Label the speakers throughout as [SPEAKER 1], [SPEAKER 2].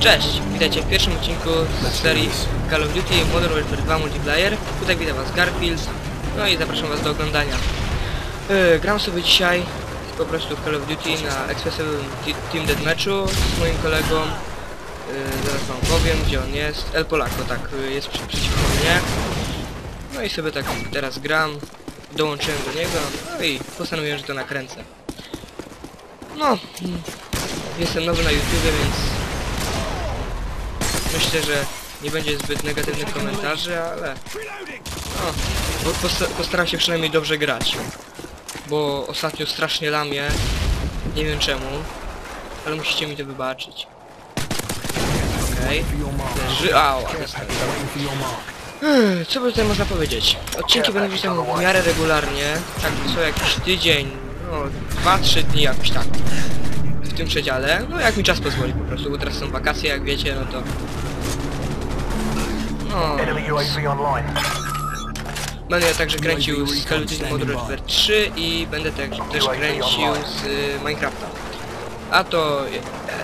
[SPEAKER 1] Cześć, witajcie w pierwszym odcinku z serii Call of Duty Modern Warfare 2 Multiplayer. Tutaj witam was Garfield, no i zapraszam was do oglądania. Yy, gram sobie dzisiaj po prostu w Call of Duty na ekspresowym Team Deathmatchu z moim kolegą. Yy, zaraz wam powiem, gdzie on jest. El Polako, tak, yy, jest przy, przeciwko mnie. No i sobie tak teraz gram, dołączyłem do niego, no i postanowiłem, że to nakręcę. No, jestem nowy na YouTubie, więc Myślę, że nie będzie zbyt negatywnych komentarzy, ale... No, postaram się przynajmniej dobrze grać. Bo ostatnio strasznie lamię. Nie wiem czemu. Ale musicie mi to wybaczyć. Okej. Leży... Ała. Hmm, Co by tutaj można powiedzieć? Odcinki będą gdzieś tam w miarę regularnie. Tak co jakiś tydzień, no 2-3 dni jakoś tak. W tym przedziale. No jak mi czas pozwoli po prostu, bo teraz są wakacje, jak wiecie, no to... No, będę także kręcił z Call of Duty Modern Warfare 3 i będę też, też kręcił z y, Minecrafta. A to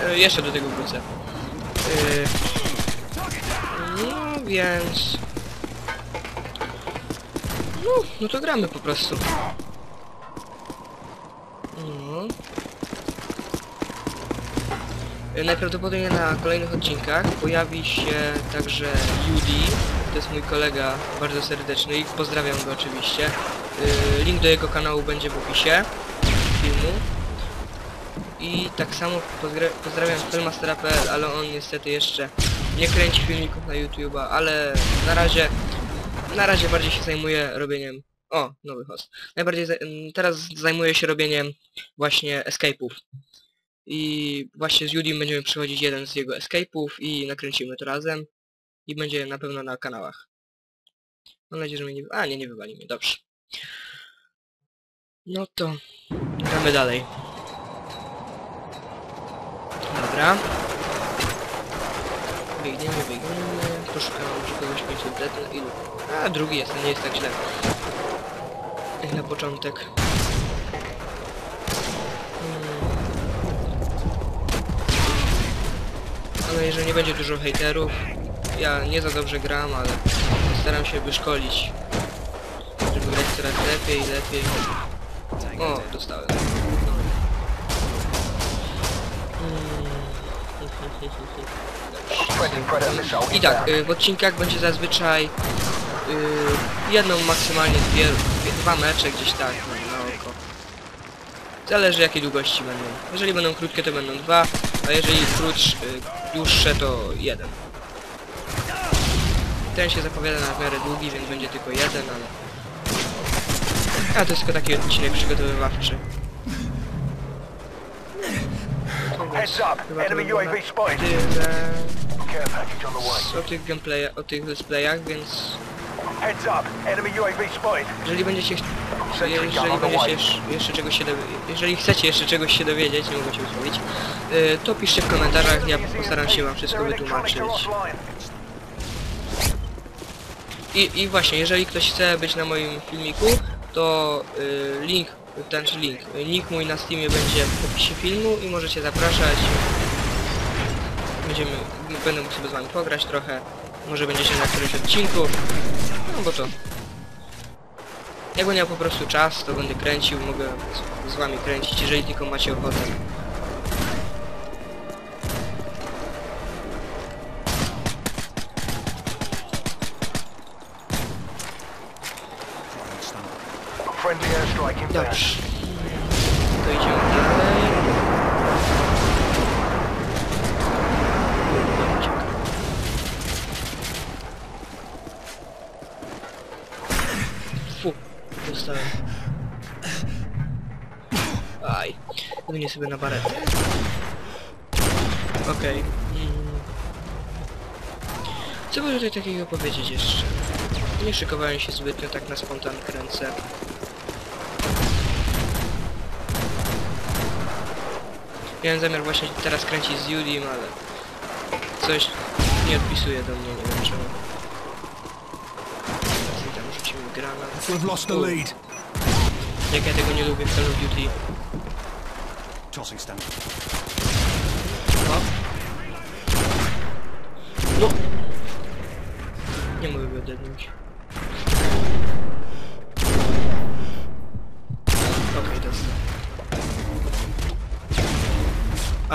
[SPEAKER 1] e, jeszcze do tego wrócę. Y, no więc... No, no to gramy po prostu. No. Najprawdopodobniej na kolejnych odcinkach pojawi się także Judy, to jest mój kolega bardzo serdeczny i pozdrawiam go oczywiście. Y, Link do jego kanału będzie w opisie filmu. I tak samo pozdra pozdrawiam Filmastera.pl, ale on niestety jeszcze nie kręci filmików na YouTube'a, ale na razie na razie bardziej się zajmuję robieniem o, nowy host. Najbardziej za m, teraz zajmuję się robieniem właśnie escape'ów. I właśnie z Judim będziemy przechodzić jeden z jego escape'ów i nakręcimy to razem. I będzie na pewno na kanałach. Mam nadzieję, że mnie nie... A, nie, nie wywali mnie, dobrze. No to... Gramy dalej. Dobra. Biegniemy, biegniemy. Poszukamy może kogoś końcu dead- ilu. A, drugi jest, nie jest tak źle. Jak na początek. Hmm. Ale jeżeli nie będzie dużo hejterów, ja nie za dobrze gram, ale staram się wyszkolić, żeby grać coraz lepiej i lepiej. O, dostałem. Hmm. I tak, y, w odcinkach będzie zazwyczaj y, jedną, maksymalnie dwie, dwie, dwa mecze gdzieś tak no, na oko. Zależy jakiej długości będą. Jeżeli będą krótkie to będą dwa, a jeżeli krótsz, y, dłuższe to jeden. Ten się zapowiada na miarę długi, więc będzie tylko jeden, ale... A to jest tylko taki odcinek przygotowywawczy. To
[SPEAKER 2] Heads up, enemy UAV spotted.
[SPEAKER 1] Tyle
[SPEAKER 2] Care package on the way.
[SPEAKER 1] o tych gameplay, o tych let's playach, więc
[SPEAKER 2] Heads up, enemy UAV spotted.
[SPEAKER 1] jeżeli będziecie jeżeli będziecie jeszcze, czegoś się jeżeli chcecie jeszcze czegoś się dowiedzieć, nie mogę się wysłowić, y, to piszcie w komentarzach, ja postaram się wam wszystko wytłumaczyć. I, I właśnie, jeżeli ktoś chce być na moim filmiku, to y, link, ten link, link mój na Steamie będzie w opisie filmu i możecie zapraszać. Będziemy, będę mógł sobie z wami pograć trochę, może będziecie na którymś odcinku, no bo to... Jak będę miał po prostu czas, to będę kręcił, mogę z wami kręcić, jeżeli tylko macie ochotę. Dobrze. To idziemy dalej. Uciekam. Fu, dostałem. Aj, zmienię sobie na baretę. Okej. Mm. Co by tutaj takiego powiedzieć jeszcze? Nie szykowałem się zbytnio, tak na spontan kręcę. Miałem zamiar właśnie teraz kręcić z Judim, ale coś nie odpisuje do mnie, nie wiem czemu. Mi tam rzucił granat.
[SPEAKER 3] We've lost the
[SPEAKER 1] U,
[SPEAKER 3] lead.
[SPEAKER 1] jak ja tego nie lubię w Call of Duty.
[SPEAKER 3] Tossing.
[SPEAKER 1] No. No. Nie mogę go odetnąć.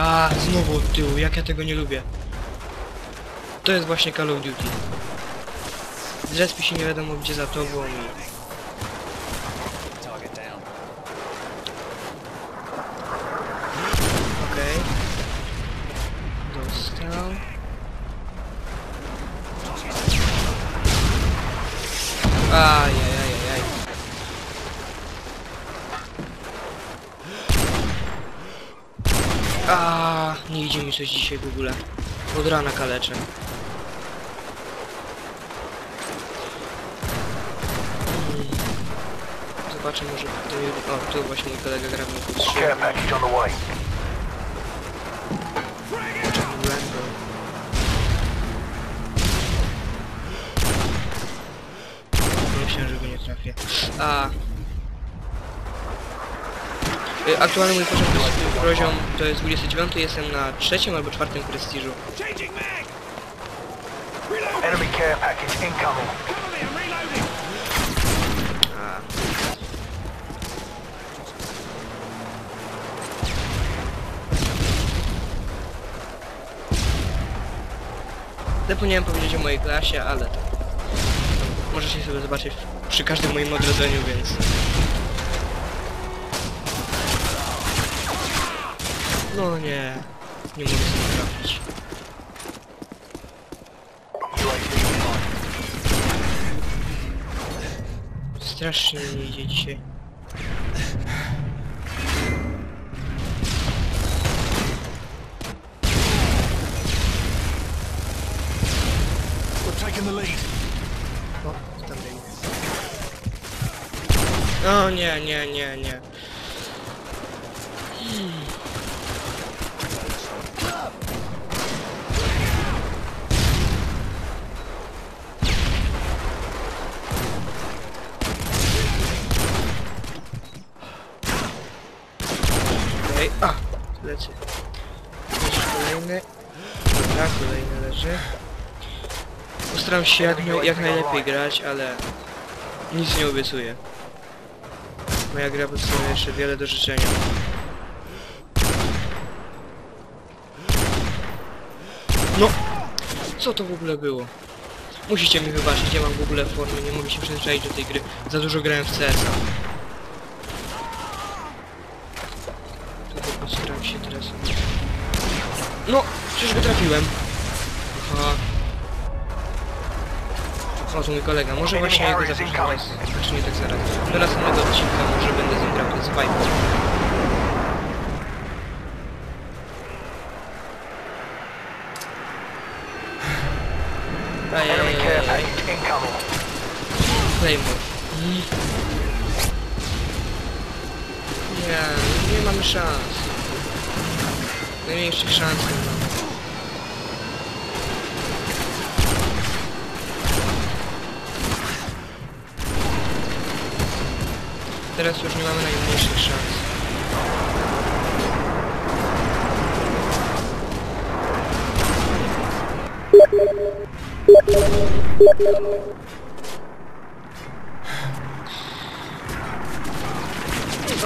[SPEAKER 1] A, znowu od tyłu, jak ja tego nie lubię. To jest właśnie Call of Duty. Zrespi się nie wiadomo gdzie za tobą i... A, nie idzie mi coś dzisiaj w ogóle. Od rana kaleczę. Mm. Zobaczę może. O, tu właśnie mój kolega gra mnie. Rambo. Myślę, że go nie trafię. A. Y, Aktualny mój poziom, to jest- poziom to jest 29, jestem na trzecim albo czwartym prestiżu.
[SPEAKER 2] Enemy care package incoming.
[SPEAKER 3] Cover me, I'm reloading!
[SPEAKER 1] A. Zapomniałem powiedzieć o mojej klasie, ale to... Możecie sobie zobaczyć przy każdym moim odrodzeniu, więc... No nie, nie mogę sobie trafić.
[SPEAKER 2] UAV online.
[SPEAKER 1] Strasznie mi nie idzie dzisiaj.
[SPEAKER 3] We're taking the lead.
[SPEAKER 1] O, tam biegnie. O nie, nie, nie, nie. Okej, a, lecy. Leży kolejny. Dobra, kolejny leży. Postaram się jak, jak najlepiej grać, ale nic nie obiecuję. Moja gra pozostawia jeszcze wiele do życzenia. No! Co to w ogóle było? Musicie mi wybaczyć, nie mam w ogóle formy, nie mogę się przyzwyczaić do tej gry. Za dużo grałem w CS-a. No! Przecież go trafiłem. Aha. To mój kolega. Może właśnie jego zaprosić do was. Znaczy nie tak zaraz. Do następnego odcinka może będę z nim grał. Jest Viper. Claymore. Nie, nie mamy szans. Najmniejszych szans nie mamy. Teraz już nie mamy najmniejszych szans.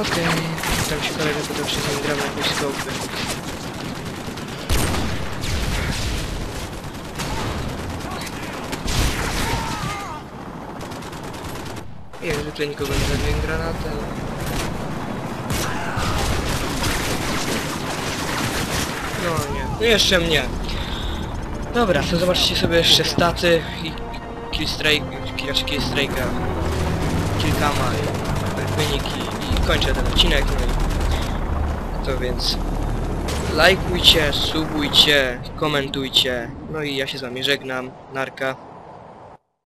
[SPEAKER 1] Okej, tam się kolega pytał, czy z nim gramy jakieś skopy. Zwykle nikogo nie zabiłem granatem. No nie, no jeszcze mnie. Dobra, to zobaczcie sobie jeszcze staty i killstrike, znaczy killstrike'a kilkama i wyniki i kończę ten odcinek. No i to więc lajkujcie, subujcie, komentujcie. No i ja się z wami żegnam. Narka.